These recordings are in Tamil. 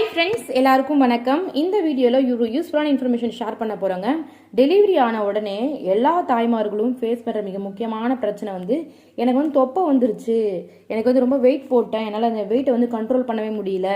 ஹாய் ஃப்ரெண்ட்ஸ் எல்லாருக்கும் வணக்கம். இந்த வீடியோவில் ஒரு யூஸ்ஃபுல்லான இன்ஃபர்மேஷன் ஷேர் பண்ண போகிறோங்க டெலிவரி ஆன உடனே எல்லா தாய்மார்களும் ஃபேஸ் பண்ணுற மிக முக்கியமான பிரச்சனை வந்து எனக்கு வந்து தொப்பை வந்துருச்சு. எனக்கு வந்து ரொம்ப வெயிட் போட்டேன். என்னால் அந்த வெயிட்டை வந்து கண்ட்ரோல் பண்ணவே முடியல.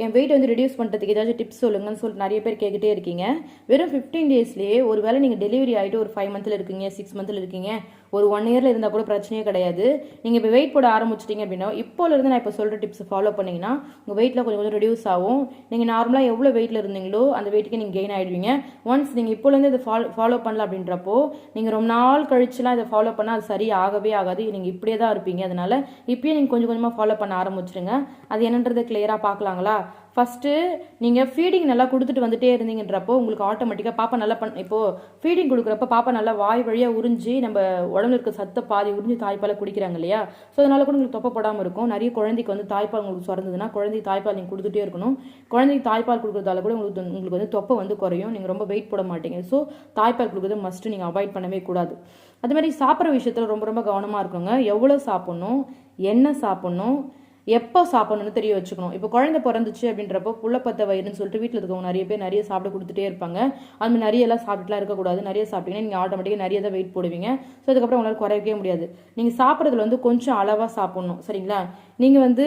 என் வெயிட் வந்து ரிடியூஸ் பண்ணுறதுக்கு ஏதாச்சும் டிப்ஸ் சொல்லுங்கன்னு சொல்லிட்டு நிறைய பேர் கேட்டுகிட்டே இருக்கீங்க. வெறும் ஃபிஃப்டீன் டேஸ்லேயே ஒரு வேளை நீங்கள் டெலிவரி ஆகிட்டு ஒரு ஃபைவ் மந்தில் இருக்கீங்க சிக்ஸ் மந்த்தில் இருக்கீங்க ஒரு ஒன் இயரில் இருந்தால் கூட பிரச்சனையே கிடையாது. நீங்கள் இப்போ வெயிட் போட ஆரம்பிச்சிட்டிங்க அப்படின்னா இப்போலேருந்து நான் இப்போ சொல்கிற டிப்ஸ் ஃபாலோ பண்ணிங்கன்னா உங்கள் வெயிட்டில் கொஞ்சம் கொஞ்சம் ரிடியூஸ் ஆகும். நீங்கள் நார்மலாக எவ்வளோ வெயிட்டில் இருந்தீங்களோ அந்த வெயிட்டுக்கு நீங்கள் கெயின் ஆகிடுவீங்க ஒன்ஸ் நீங்கள் இப்போலேருந்து இதை ஃபாலோ ஃபாலோ பண்ணல அப்படின்றப்போ நீங்கள் ரொம்ப நாள் கழிச்சுலாம் இதை ஃபாலோ பண்ணால் அது சரி ஆகவே ஆகாது. நீங்கள் இப்படியே தான் இருப்பீங்க. அதனால இப்பயே நீங்கள் கொஞ்சம் கொஞ்சமாக ஃபாலோ பண்ண ஆரம்பிச்சிருங்க. அது என்னன்றதை கிளியராக பார்க்கலாங்களா? ஃபஸ்ட்டு நீங்கள் ஃபீடிங் நல்லா கொடுத்துட்டு வந்துட்டே இருந்தீங்கன்றப்போ உங்களுக்கு ஆட்டோமேட்டிக்காக பாப்பா நல்லா பண் இப்போது ஃபீடிங் கொடுக்குறப்ப பாப்பா நல்லா வாய் வழியாக உறிஞ்சி நம்ம உடம்புல இருக்க சத்த பாதி உறிஞ்சி தாய்ப்பாலை குடிக்கிறாங்க இல்லையா? ஸோ அதனால கூட உங்களுக்கு தொப்பப்படாமல் இருக்கும். நிறைய குழந்தைக்கு வந்து தாய்ப்பால் உங்களுக்கு சுரந்ததுன்னா குழந்தைக்கு தாய்ப்பால் நீங்கள் கொடுத்துட்டே இருக்கணும். குழந்தைக்கு தாய்ப்பால் கொடுக்குறதால கூட உங்களுக்கு உங்களுக்கு வந்து தொப்பை வந்து குறையும். நீங்கள் ரொம்ப வெயிட் போட மாட்டீங்க. ஸோ தாய்ப்பால் கொடுக்குறது மஸ்ட்டு நீங்கள் அவாய்ட் பண்ணவே கூடாது. அது மாதிரி சாப்பிட்ற விஷயத்தில் ரொம்ப ரொம்ப கவனமாக இருக்குங்க. எவ்வளோ சாப்பிட்ணும்? என்ன சாப்பிட்ணும்? எப்போ சாப்பிடணும்னு தெரிய வச்சுக்கணும். இப்போ குழந்தை பிறந்துச்சு அப்படின்றப்போ புள்ள பத்த வயிறுன்னு சொல்லிட்டு வீட்டில் இருக்கவங்க நிறைய பேர் நிறைய சாப்பிட கொடுத்துட்டே இருப்பாங்க. அது நிறைய எல்லாம் சாப்பிட்டுலாம் இருக்கக்கூடாது. நிறைய சாப்பிட்டீங்கன்னா நீங்கள் ஆட்டோமேட்டிக்காக நிறைய தான் வெயிட் போடுவீங்க. ஸோ அதுக்கப்புறம் உங்களால் குறைக்கவே முடியாது. நீங்கள் சாப்பிட்றதுல வந்து கொஞ்சம் அளவாக சாப்பிட்ணும். சரிங்களா? நீங்கள் வந்து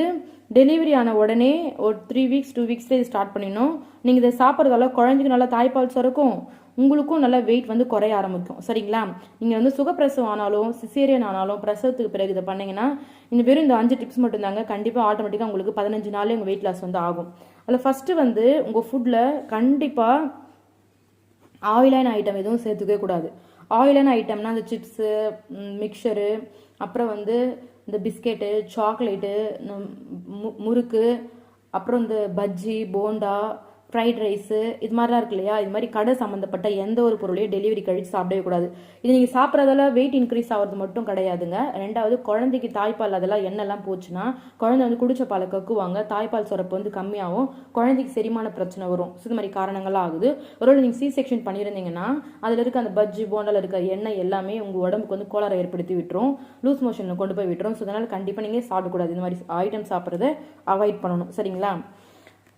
டெலிவரி ஆன உடனே ஒரு த்ரீ வீக்ஸ் டூ வீக்ஸ்லேயே இது ஸ்டார்ட் பண்ணிடணும். நீங்கள் இதை சாப்பிட்றதால குழந்தைக்கு நல்லா தாய்ப்பால் சுரக்கும். உங்களுக்கும் நல்லா வெயிட் வந்து குறைய ஆரம்பிக்கும். சரிங்களா? நீங்கள் வந்து சுகப்பிரசவம் ஆனாலும் சிசேரியன் ஆனாலும் பிரசவத்துக்கு பிறகு இதை பண்ணீங்கன்னா இந்த வெறும் இந்த அஞ்சு டிப்ஸ் மட்டும் தாங்க கண்டிப்பாக ஆட்டோமேட்டிக்காக உங்களுக்கு பதினஞ்சு நாளே உங்கள் வெயிட் லாஸ் வந்து ஆகும். அதில் ஃபஸ்ட்டு வந்து உங்கள் ஃபுட்டில் கண்டிப்பாக ஆயிலான ஐட்டம் எதுவும் சேர்த்துக்கவே கூடாது. ஆயிலான ஐட்டம்னா அந்த சிப்ஸு மிக்சரு அப்புறம் வந்து இந்த பிஸ்கெட்டு சாக்லேட்டு முறுக்கு அப்புறம் இந்த பஜ்ஜி போண்டா ஃப்ரைட் ரைஸு இது மாதிரிலாம் இருக்கு இல்லையா? இது மாதிரி கடை சம்மந்தப்பட்ட எந்த ஒரு பொருளையும் டெலிவரி கழிச்சு சாப்பிடவே கூடாது. இது நீங்கள் சாப்பிட்றதால வெயிட் இன்க்ரீஸ் ஆகிறது மட்டும் கிடையாதுங்க. ரெண்டாவது குழந்தைக்கு தாய்ப்பால் அதெல்லாம் என்னெல்லாம் போச்சுன்னா குழந்தை வந்து குடிச்ச பாலை கக்குவாங்க தாய்ப்பால் சுரப்பு வந்து கம்மியாகும் குழந்தைக்கு செரிமான பிரச்சனை வரும். ஸோ இது மாதிரி காரணங்கள்லாம் ஆகுது. ஒருவேளை நீங்கள் சி செக்ஷன் பண்ணியிருந்தீங்கன்னா அதில் இருக்க அந்த பஜ்ஜி போண்டால இருக்க எண்ணெய் எல்லாமே உங்கள் உடம்புக்கு வந்து கோளாறை ஏற்படுத்தி விட்டுரும். லூஸ் மோஷனில் கொண்டு போய் விட்டுரும். ஸோ அதனால் கண்டிப்பாக நீங்கள் சாப்பிடக்கூடாது. இந்த மாதிரி ஐட்டம் சாப்பிட்றத அவாய்ட் பண்ணணும். சரிங்களா?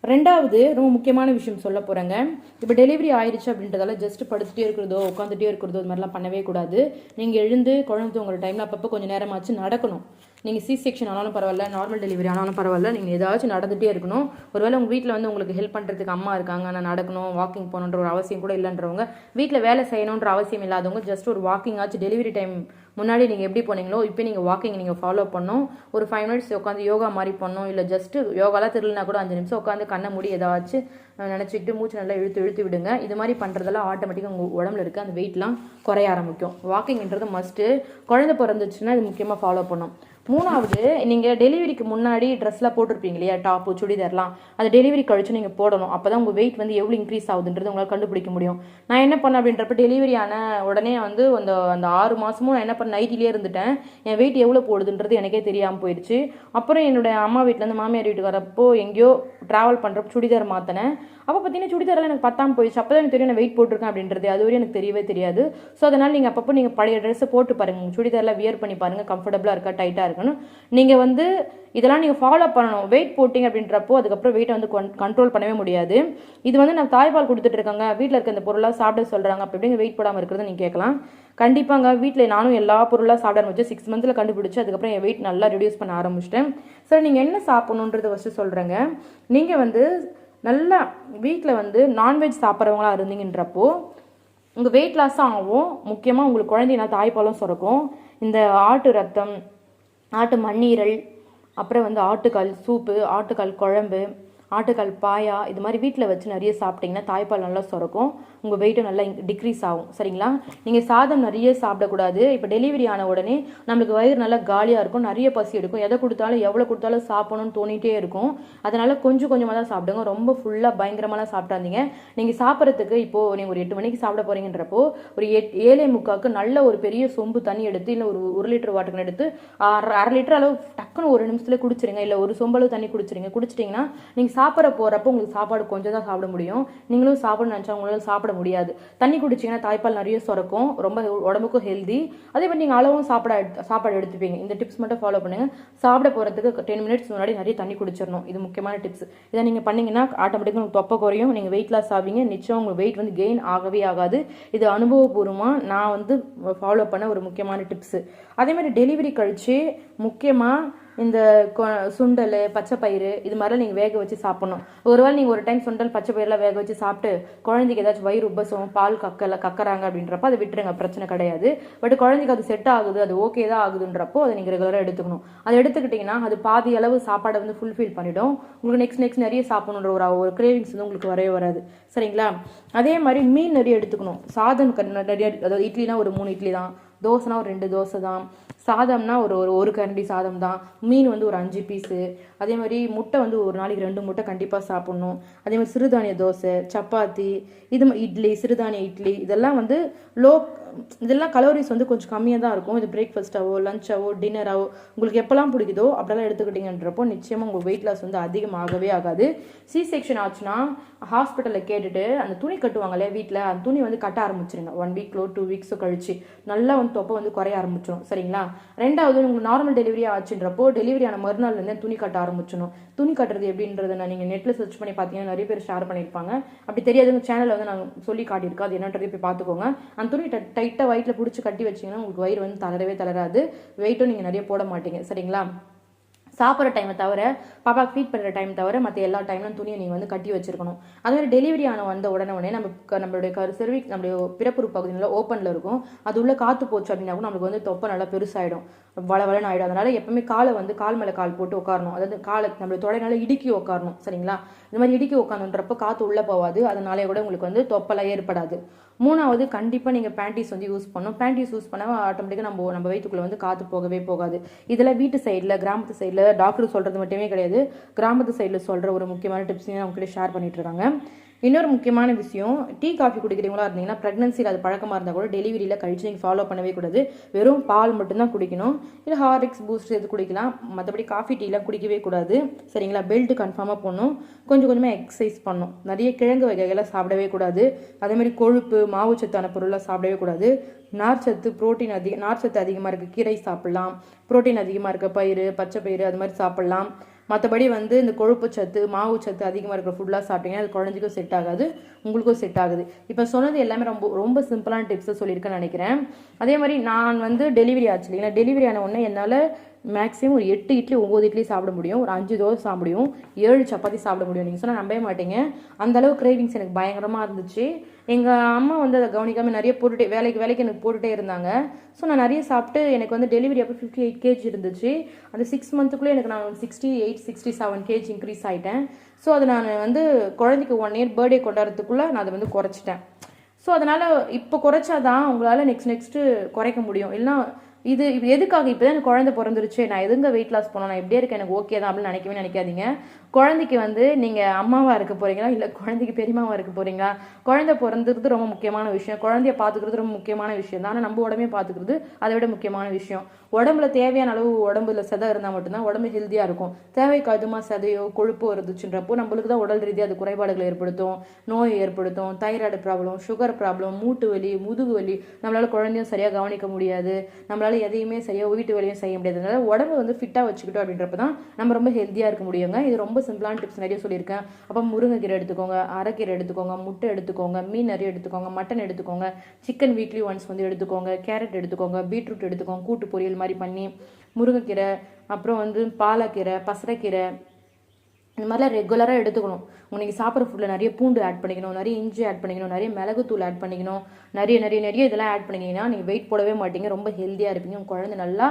ரெண்டாவது ரொம்ப முக்கியமான விஷயம் சொல்ல போகிறேங்க இப்போ டெலிவரி ஆயிடுச்சு அப்படின்றதால ஜஸ்ட் படுத்துகிட்டே இருக்கிறதோ உட்காந்துட்டே இருக்கிறதோ இது மாதிரிலாம் பண்ணவே கூடாது. நீங்கள் எழுந்து குழந்தை தூங்குற டைமில் அப்பப்போ கொஞ்சம் நேரமாச்சு நடக்கணும். நீங்கள் சி செக்ஷன் ஆனாலும் பரவாயில்ல நார்மல் டெலிவரி ஆனாலும் பரவாயில்ல நீங்கள் ஏதாச்சும் நடந்துகிட்டே இருக்கணும். ஒருவேளை உங்கள் வீட்டில் வந்து உங்களுக்கு ஹெல்ப் பண்ணுறதுக்கு அம்மா இருக்காங்க நான் நடக்கணும் வாக்கிங் போகணுன்ற ஒரு அவசியம் கூட இல்லைன்றவங்க வீட்டில் வேலை செய்யணுன்ற அவசியம் இல்லாதவங்க ஜஸ்ட் ஒரு வாக்கிங் ஆச்சு டெலிவரி டைம் முன்னாடி நீங்கள் எப்படி போனீங்களோ இப்போ நீங்கள் வாக்கிங் நீங்கள் ஃபாலோ பண்ணணும். ஒரு ஃபைவ் மினிட்ஸ் உட்காந்து யோகா மாதிரி பண்ணணும். இல்லை ஜஸ்ட்டு யோகாலாம் தெரியலனா கூட அஞ்சு நிமிஷம் உட்காந்து கண்ணை மூடி ஏதாச்சும் நினச்சிக்கிட்டு மூச்சு நல்லா இழுத்து இழுத்து விடுங்க. இது மாதிரி பண்ணுறதெல்லாம் ஆட்டோமேட்டிக்காக உங்கள் உடம்புல இருக்க. அந்த வெயிட்லாம் குறைய ஆரம்பிக்கும். வாக்கிங்ன்றது மஸ்ட்டு குழந்தை பிறந்துச்சுன்னா இது முக்கியமாக ஃபாலோ பண்ணும் மூணாவது நீங்கள் டெலிவரிக்கு முன்னாடி ட்ரெஸ்லாம் போட்டிருப்பீங்க இல்லையா? டாப்பு சுடிதார்லாம். அது டெலிவரி கழிச்சு நீங்கள் போடணும். அப்போ தான் உங்கள் வெயிட் வந்து எவ்வளோ இன்க்ரீஸ் ஆகுதுன்றது உங்களால் கண்டுபிடிக்க முடியும். நான் என்ன பண்ணேன் அப்படின்றப்ப டெலிவரி ஆன உடனே வந்து அந்த அந்த ஆறு மாதமும் நான் என்ன பண்ண நைட்டிலே இருந்துட்டேன். என் வெயிட் எவ்வளோ போடுதுன்றது எனக்கே தெரியாமல் போயிடுச்சு. அப்புறம் என்னோட அம்மா வீட்டிலேருந்து மாமியார் வீட்டுக்கு வரப்போ எங்கேயோ ட்ராவல் பண்ணுறப்ப சுடிதார் மாற்றினேன் அப்போ பார்த்தீங்கன்னா சுடிதாரில் எனக்கு பத்தாம போயிடுச்சு. அப்போ தான் எனக்கு தெரியும் நான் வெயிட் போட்டிருக்கேன் அப்படின்றது. அது வரையும் எனக்கு தெரியவே தெரியாது. ஸோ அதனால் நீங்கள் அப்பப்போ நீங்கள் பழைய ட்ரெஸ்ஸை போட்டு பாருங்கள் சுடிதாரில் வியர் பண்ணி பாருங்கள் கம்ஃபர்டபுளாக இருக்கா டைட்டாக இருக்கணும். நீங்கள் வந்து இதெல்லாம் நீங்கள் ஃபாலோ பண்ணணும். வெயிட் போட்டிங்க அப்படின்றப்போ அதுக்கப்புறம் வெயிட்டை வந்து கண்ட்ரோல் பண்ணவே முடியாது. இது வந்து நான் தாய்ப்பால் கொடுத்துட்டு இருக்காங்க. வீட்டில் இருக்க இந்த பொருளாக சாப்பிட சொல்கிறாங்க அப்போ எப்படிங்க வெயிட் போடாமல் இருக்கிறது நீங்கள் கேட்கலாம். கண்டிப்பாங்க வீட்டில் நானும் எல்லா பொருளாக சாப்பிட ஆரம்பிச்சு சிக்ஸ் மந்த்தில் கண்டுபிடிச்சு அதுக்கப்புறம் என் வெயிட் நல்லா ரிடியூஸ் பண்ண ஆரம்பிச்சிட்டேன். சார் நீங்கள் என்ன சாப்பிட்ணுன்றது ஃபஸ்ட்டு சொல்கிறேங்க நீங்கள் வந்து நல்லா வீட்டில் வந்து நான்வெஜ் சாப்பிட்றவங்களா இருந்தீங்கன்றப்போ உங்கள் வெயிட் லாஸும் ஆகும். முக்கியமாக உங்களுக்கு குழந்தைனா தாய்ப்பாலும் சுரக்கும். இந்த ஆட்டு ரத்தம் ஆட்டு மண்ணீரல் அப்புறம் வந்து ஆட்டுக்கால் சூப்பு ஆட்டுக்கால் குழம்பு ஆட்டுக்கால் பாயா இது மாதிரி வீட்டில் வச்சு நிறைய சாப்பிட்டீங்கன்னா தாய்ப்பால் நல்லா சுரக்கும். உங்கள் வெயிட்டும் நல்லா டிக்ரீஸ் ஆகும். சரிங்களா? நீங்கள் சாதம் நிறைய சாப்பிடக்கூடாது. இப்போ டெலிவரி ஆன உடனே நம்மளுக்கு வயிறு நல்லா காலியாக இருக்கும். நிறைய பசி எடுக்கும். எதை கொடுத்தாலும் எவ்வளோ கொடுத்தாலும் சாப்பிடணும்னு தோணிகிட்டே இருக்கும். அதனால் கொஞ்சம் கொஞ்சமாக தான் சாப்பிடுங்க. ரொம்ப ஃபுல்லாக பயங்கரமாகலாம் சாப்பிட்டாதீங்க நீங்கள் சாப்பிட்றதுக்கு இப்போது நீங்கள் ஒரு எட்டு மணிக்கு சாப்பிட போகிறீங்கன்றப்போ ஒரு எட் ஏழை முக்காக்கு நல்ல ஒரு பெரிய சொம்பு தண்ணி எடுத்து இல்லை ஒரு ஒரு லிட்டர் வாட்டர் எடுத்து அரை அரை லிட்டர் அளவு டக்குன்னு ஒரு நிமிஷத்தில் குடிச்சிருங்க. இல்லை ஒரு சொம்பளவு தண்ணி குடிச்சிருங்க. குடிச்சிட்டிங்கன்னா நீங்கள் சாப்பிட போகிறப்போ உங்களுக்கு சாப்பாடு கொஞ்சம் தான் சாப்பிட முடியும். நீங்களும் சாப்பிட நினச்சா உங்களால் சாப்பிட முடியாது. தண்ணி குடிச்சிங்கன்னா தாய்ப்பால் நிறைய சுரக்கும். ரொம்ப உடம்புக்கும் ஹெல்தி அதே மாதிரி நீங்கள் அளவும் சாப்பிட சாப்பாடு எடுத்துப்பீங்க. இந்த டிப்ஸ் மட்டும் ஃபாலோ பண்ணுங்கள் சாப்பிட போகிறதுக்கு டென் மினிட்ஸ் முன்னாடி நிறைய தண்ணி குடிச்சிடணும். இது முக்கியமான டிப்ஸ் இதை நீங்கள் பண்ணீங்கன்னா ஆட்டோமேட்டிக்காக உங்களுக்கு தொப்பை குறையும். நீங்கள் வெயிட் லாஸ் ஆவீங்க. நிச்சயம் உங்கள் வெயிட் வந்து கெயின் ஆகவே ஆகாது. இது அனுபவபூர்வமாக நான் வந்து ஃபாலோ பண்ண ஒரு முக்கியமான டிப்ஸு அதே மாதிரி டெலிவரி கழிச்சு முக்கியமாக இந்த கொ- சுண்டல் பச்சை பயிறு இது மாதிரிலாம் நீங்கள் வேக வச்சு சாப்பிடணும். ஒருவேளை நீங்கள் ஒரு டைம் சுண்டல் பச்சை பயிரெலாம் வேக வச்சு சாப்பிட்டு குழந்தைக்கு ஏதாச்சும் வயிறு உபசம் பால் கக்கல கக்கறாங்க அப்படின்றப்ப அதை விட்டுருங்க பிரச்சனை கிடையாது. பட் குழந்தைக்கு அது செட் ஆகுது அது ஓகே தான் ஆகுதுன்றப்போ அதை நீங்கள் ரெகுலராக எடுத்துக்கணும். அதை எடுத்துக்கிட்டிங்கன்னா அது பாதி அளவு சாப்பாடை வந்து ஃபுல்ஃபில் பண்ணிவிடும் உங்களுக்கு நெக்ஸ்ட் நெக்ஸ்ட் நிறைய சாப்பிடணுன்ற ஒரு ஒரு கிரேவிங்ஸ் வந்து உங்களுக்கு வரவே வராது. சரிங்களா? அதே மாதிரி மீன் நிறைய எடுத்துக்கணும். சாதம் நிறைய அதாவது இட்லினா ஒரு மூணு இட்லி தான். தோசைனா ஒரு ரெண்டு தோசை தான். சாதம்னா ஒரு ஒரு ஒரு கரண்டி சாதம் தான். மீன் வந்து ஒரு அஞ்சு பீஸு அதே மாதிரி முட்டை வந்து ஒரு நாளைக்கு ரெண்டு முட்டை கண்டிப்பாக சாப்பிட்ணும். அதே மாதிரி சிறுதானிய தோசை சப்பாத்தி இது இட்லி சிறுதானிய இட்லி இதெல்லாம் வந்து லோ இதெல்லாம் கலோரிஸ் வந்து கொஞ்சம் கம்மியாக தான் இருக்கும். இது பிரேக்ஃபாஸ்ட்டாவோ லஞ்சாவோ டின்னராவோ உங்களுக்கு எப்போல்லாம் பிடிக்குதோ அப்படிலாம் எடுத்துக்கிட்டீங்கன்றப்போ நிச்சயமாக உங்கள் வெயிட் லாஸ் வந்து அதிகமாகவே ஆகாது. சி செக்ஷன் ஆச்சுன்னா ஹாஸ்பிட்டலில் கேட்டுட்டு அந்த துணி கட்டுவாங்களே வீட்டில் அந்த துணி வந்து கட்ட ஆரம்பிச்சிருங்க. ஒன் வீக்லோ டூ வீக்ஸோ கழிச்சு. நல்லா வந்து தொப்பை வந்து குறைய ஆரம்பிச்சிடும் சரிங்களா? ரெண்டாவது உங்களுக்கு நார்மல் டெலிவரி ஆச்சுன்றப்போ டெலிவரியான மறுநாள் வந்து துணி கட்ட ஆரம்பிச்சிடும் துணி கட்டுறது எப்படின்றத நான் நீங்கள் நெட்டில் சர்ச் பண்ணி பார்த்தீங்கன்னா நிறைய பேர் ஷேர் பண்ணியிருப்பாங்க. அப்படி தெரியாதுங்க சேனலில் வந்து நான் சொல்லி காட்டியிருக்கோம் அது என்னன்றது போய் பார்த்துக்கோங்க. அந்த துணி டைட்டாக வயிற்றில் பிடிச்சி கட்டி வச்சீங்கன்னா உங்களுக்கு வயிறு வந்து தளரவே தளராது. வெயிட்டும் நீங்கள் நிறைய போட மாட்டீங்க. சரிங்களா? சாப்பிட்ற டைமை தவிர பாப்பா ஃபீட் பண்ணுற டைம் தவிர மற்ற எல்லா டைம்லும் துணியை நீங்கள் வந்து கட்டி வச்சிருக்கணும். அதுமாதிரி டெலிவரி ஆன வந்த உடனே உடனே நம்ம க- நம்மளுடைய கரு செர்விக் நம்மளுடைய பிறப்புறு பகுதியில் ஓப்பனில் இருக்கும். அது உள்ளே காற்று போச்சு அப்படின்னா கூட நம்மளுக்கு வந்து தொப்பை நல்லா பெருசாகிடும் வளவலன்னு ஆயிடும். அதனால எப்பவுமே காலை வந்து கால் மேலே கால் போட்டு உட்காரணும். அதாவது காலை நம்மளுடைய தொடைனால இடுக்கி உட்காரணும். சரிங்களா? இந்த மாதிரி இடுக்கி உட்காந்துன்றப்ப காற்று உள்ளே போகாது அதனாலே கூட உங்களுக்கு வந்து தொப்பெல்லாம் ஏற்படாது. மூணாவது கண்டிப்பாக நீங்கள் பேண்டீஸ் வந்து யூஸ் பண்ணணும். பேண்டீஸ் யூஸ் பண்ணால் ஆட்டோமேட்டிக்காக நம்ம நம்ம வயிற்றுக்குள்ளே வந்து காற்று போகவே போகாது. இதில் வீட்டு சைடில் கிராமத்து சைடில் டாக்டர் சொல்கிறது மட்டுமே கிடையாது. கிராமத்து சைடில் சொல்கிற ஒரு முக்கியமான டிப்ஸையும் அவங்ககிட்ட ஷேர் பண்ணிட்டு இருக்காங்க. இன்னொரு முக்கியமான விஷயம் டீ காஃபி குடிக்கிறவங்களா இருந்தீங்கன்னா ப்ரெக்னன்சியில் அது பழக்கமாக இருந்தால் கூட டெலிவரியில் கழிச்சு நீங்கள் ஃபாலோ பண்ணவே கூடாது. வெறும் பால் மட்டும்தான் குடிக்கணும். இல்லை ஹார்லிக்ஸ் பூஸ்ட் எது குடிக்கலாம். மற்றபடி காஃபி டீலாம் குடிக்கவே கூடாது. சரிங்களா? பெல்ட் கன்ஃபார்மாக போடணும். கொஞ்சம் கொஞ்சமாக எக்ஸசைஸ் பண்ணணும். நிறைய கிழங்கு வகைகளை சாப்பிடவே கூடாது. அதேமாதிரி கொழுப்பு கொழுப்பு மாவுச்சத்தான பொருளாக சாப்பிடவே கூடாது. நார்ச்சத்து புரோட்டீன் அதிக நார்ச்சத்து அதிகமாக இருக்க. கீரை சாப்பிட்லாம். புரோட்டீன் அதிகமாக இருக்க பயிறு பச்சை பயிறு அது மாதிரி சாப்பிட்லாம். மற்றபடி வந்து இந்த கொழுப்பு சத்து மாவு சத்து அதிகமாக இருக்கிற ஃபுட்லாம் சாப்பிட்டீங்கன்னா அது குழந்தைக்கும் செட் ஆகாது உங்களுக்கும் செட் ஆகுது. இப்போ சொன்னது எல்லாமே ரொம்ப ரொம்ப சிம்பிளான டிப்ஸை சொல்லியிருக்கேன்னு நினைக்கிறேன். அதே மாதிரி நான் வந்து டெலிவரி ஆச்சு இல்லைங்களா? டெலிவரி ஆன உடனே என்னால் மேக்ஸிமம் ஒரு எட்டு இட்லி ஒம்பது இட்லி சாப்பிட முடியும். ஒரு அஞ்சு தோசை சாப்பிட முடியும். ஏழு சப்பாத்தி சாப்பிட முடியும். நீங்கள் சொன்னால் நம்பவே மாட்டீங்க. அந்த அளவு கிரேவிங்ஸ் எனக்கு பயங்கரமாக இருந்துச்சு. எங்கள் அம்மா வந்து அதை கவனிக்காமல் நிறைய போட்டுட்டே வேலைக்கு வேலைக்கு எனக்கு போட்டுகிட்டே இருந்தாங்க. ஸோ நான் நிறைய சாப்பிட்டு எனக்கு வந்து டெலிவரி அப்போ ஃபிஃப்டி எயிட் கேஜி இருந்துச்சு. அந்த சிக்ஸ் மந்த்துக்குள்ளே எனக்கு நான் sixty eight sixty seven KG increase ஆகிட்டேன் ஸோ அதை நான் வந்து குழந்தைக்கு ஒன் இயர் பர்த்டே கொண்டாடுறதுக்குள்ளே நான் அதை வந்து குறைச்சிட்டேன். ஸோ அதனால் இப்போ குறைச்சாதான் உங்களால் நெக்ஸ்ட் நெக்ஸ்ட்டு குறைக்க முடியும். இல்லைன்னா இது இது எதுக்காக இப்போ தான் எனக்கு குழந்தை பிறந்துருச்சு? நான் எதுங்க வெயிட் லாஸ் பண்ணணும்? நான் எப்படியே இருக்கேன்? எனக்கு ஓகே தான் அப்படின்னு நினைக்கவே நினைக்காதீங்க. குழந்தைக்கு வந்து நீங்கள் அம்மாவாக இருக்க போகிறீங்களா இல்லை குழந்தைக்கு பெரியமாவாக இருக்க போகிறீங்களா குழந்தை பிறந்துறது ரொம்ப முக்கியமான விஷயம். குழந்தைய பார்த்துக்கிறது ரொம்ப முக்கியமான விஷயம் தான். ஆனால் நம்ம உடம்பையும் பார்த்துக்கிறது அதை விட முக்கியமான விஷயம். உடம்புல தேவையான அளவு உடம்புல செதை இருந்தால் மட்டும்தான் உடம்பு ஹெல்த்தியாக இருக்கும். தேவைக்கு அதிகமாக சதையோ கொழுப்பு வருதுச்சுன்றப்போ நம்மளுக்கு தான் உடல் ரீதியாக அது குறைபாடுகளை ஏற்படுத்தும். நோய் ஏற்படுத்தும். தைராய்டு ப்ராப்ளம் சுகர் ப்ராப்ளம் மூட்டு வலி முதுகு வலி. நம்மளால குழந்தையும் சரியாக கவனிக்க முடியாது. நம்மளால எதையுமே சரியாக வீட்டு வேலையும் செய்ய முடியாது உடம்பு வந்து ஃபிட்டாக வச்சுக்கிட்டோம் அப்படின்றப்ப தான் நம்ம ரொம்ப ஹெல்த்தியாக இருக்க முடியுங்க. இது ரொம்ப சிம்பிளான டிப்ஸ் நிறைய சொல்லியிருக்கேன். அப்போ முருங்கைக்கீரை எடுத்துக்கோங்க அரைக்கீரை எடுத்துக்கோங்க முட்டை எடுத்துக்கோங்க மீன் நிறைய எடுத்துக்கோங்க மட்டன் எடுத்துக்கோங்க சிக்கன் வீக்லி ஒன்ஸ் வந்து எடுத்துக்கோங்க கேரட் எடுத்துக்கோங்க பீட்ரூட் எடுத்துக்கோங்க கூட்டு பொரியல் மாதிரி பண்ணி முருங்கைக்கீரை அப்புறம் வந்து பாலக்கீரை பசலைக்கீரை இந்த மாதிரிலாம் ரெகுலராக எடுத்துக்கணும். உங்களுக்கு சாப்பிட்ற ஃபுட்டில் நிறைய பூண்டு ஆட் பண்ணிக்கணும் நிறைய இஞ்சி ஆட் பண்ணிக்கணும் நிறைய மிளகுத்தூள் ஆட் பண்ணிக்கணும் நிறைய நிறைய நிறைய இதெல்லாம் ஆட் பண்ணிக்கிங்கன்னா நீங்கள் வெயிட் போடவே மாட்டீங்க. ரொம்ப ஹெல்த்தியாக இருப்பீங்க. உங்கள் குழந்தை நல்லா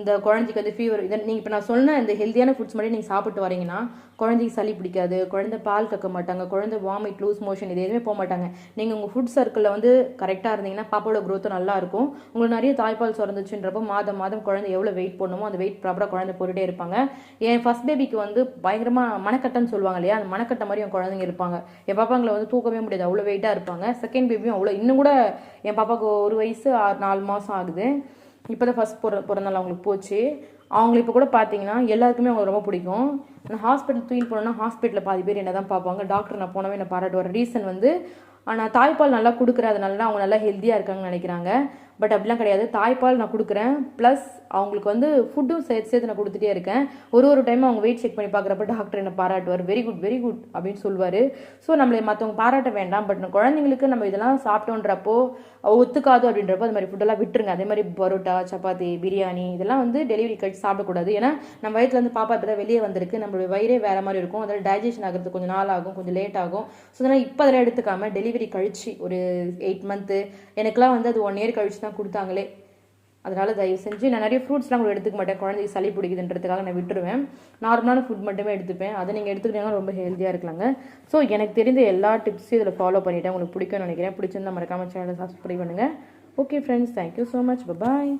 இந்த குழந்தைக்கு வந்து ஃபீவர் இதை நீங்கள் இப்போ நான் சொன்ன இந்த ஹெல்த்தியான ஃபுட்ஸ் மட்டும் நீங்கள் சாப்பிட்டு வரீங்கன்னா குழந்தைக்கு சளி பிடிக்காது குழந்தை பால் கக்க மாட்டாங்க குழந்தை வாமிட் லூஸ் மோஷன் இது எதுவுமே போக மாட்டாங்க. நீங்கள் உங்கள் ஃபுட் சர்க்கிளில் வந்து கரெக்டாக இருந்தீங்கன்னா பாப்பாவோட க்ரோத்தும் நல்லா இருக்கும். உங்களுக்கு நிறைய தாய்ப்பால் சுரந்துச்சுன்றப்போ மாதம் மாதம் குழந்தை எவ்வளோ வெயிட் போடணுமோ அந்த வெயிட் ப்ராப்பராக குழந்தை போட்டுகிட்டே இருப்பாங்க. என் ஃபர்ஸ்ட் பேபிக்கு வந்து பயங்கரமாக மனக்கட்டன்னு சொல்லுவாங்க இல்லையா? அந்த மனக்கட்ட மாதிரி என் குழந்தைங்க இருப்பாங்க. என் பாப்பாங்களை வந்து தூக்கவே முடியாது அவ்வளோ வெயிட்டாக இருப்பாங்க. செகண்ட் பேபியும் அவ்வளோ இன்னும் கூட என் பாப்பாவுக்கு ஒரு வயசு ஆறு நாலு மாதம் ஆகுது. இப்போ தான் ஃபஸ்ட் பிற பிறந்தநாள் அவங்களுக்கு போச்சு. அவங்கள இப்போ கூட பார்த்தீங்கன்னா எல்லாருக்குமே அவங்களுக்கு ரொம்ப பிடிக்கும். நான் ஹாஸ்பிட்டல் தூக்கிட்டு போனேன்னா ஹாஸ்பிட்டலில் பாதி பேர் என்ன தான் பார்ப்பாங்க. டாக்டர் நான் போனவே என்ன பாராட்டுவார் ரீசன் வந்து ஆனால் தாய்ப்பால் நல்லா கொடுக்குறதுனால அவங்க நல்லா ஹெல்த்தியாக இருக்காங்கன்னு நினைக்கிறாங்க. பட் அப்படிலாம் கிடையாது. தாய்ப்பால் நான் கொடுக்குறேன். ப்ளஸ் அவங்களுக்கு வந்து ஃபுட்டும் சேர்த்து சேர்த்து நான் கொடுத்துட்டே இருக்கேன். ஒரு ஒரு டைம் அவங்க வெயிட் செக் பண்ணி பார்க்குறப்ப டாக்டர் என்ன பாராட்டுவார். வெரி குட் வெரி குட் அப்படின்னு சொல்லுவார். ஸோ நம்மளை மற்றவங்க பாராட்ட வேண்டாம். பட் குழந்தைங்களுக்கு நம்ம இதெல்லாம் சாப்பிட்டோன்றப்போ ஒத்துக்காது அப்படின்றப்போ அது மாதிரி ஃபுட்டெல்லாம் விட்டுருங்க. அதே மாதிரி பரோட்டா சப்பாத்தி பிரியாணி இதெல்லாம் வந்து டெலிவரி கழிச்சு சாப்பிடக்கூடாது. ஏன்னா நம்ம வயிற்றுல வந்து பாப்பா இப்போ தான் வெளியே வந்திருக்கு. நம்மளுடைய வயிறே வேற மாதிரி இருக்கும். அதில் டைஜஷன் ஆகிறது கொஞ்சம் நாள் ஆகும். கொஞ்சம் லேட் ஆகும். ஸோ அதனால் இப்போ அதெல்லாம் எடுத்துக்காம டெலிவரி கழிச்சு ஒரு எயிட் மந்த்து எனக்குலாம் வந்து அது ஒன் இயர் கழிச்சு தான் கொடுத்தாங்களே. அதனால் தயவு செஞ்சு நான் நிறைய ஃப்ரூட்ஸ்லாம் கூட எடுத்துக்க மாட்டேன். குழந்தைக்கு சளி பிடிக்குதுன்றதுக்காக நான் விட்டுருவேன். நார்மலான ஃபுட் மட்டுமே எடுத்துப்பேன். அதை நீங்கள் எடுத்துக்கிட்டீங்கன்னா ரொம்ப ஹெல்த்தியாக இருக்கலாங்க. ஸோ எனக்கு தெரிந்த எல்லா டிப்ஸையும் இதில் ஃபாலோ பண்ணிவிட்டேன் உங்களுக்கு பிடிக்கும்னு நினைக்கிறேன். பிடிச்சிருந்தா மறக்காமல் சேனலை சப்ஸ்கிரைப் பண்ணுங்கள் okay friends thank you so much bye bye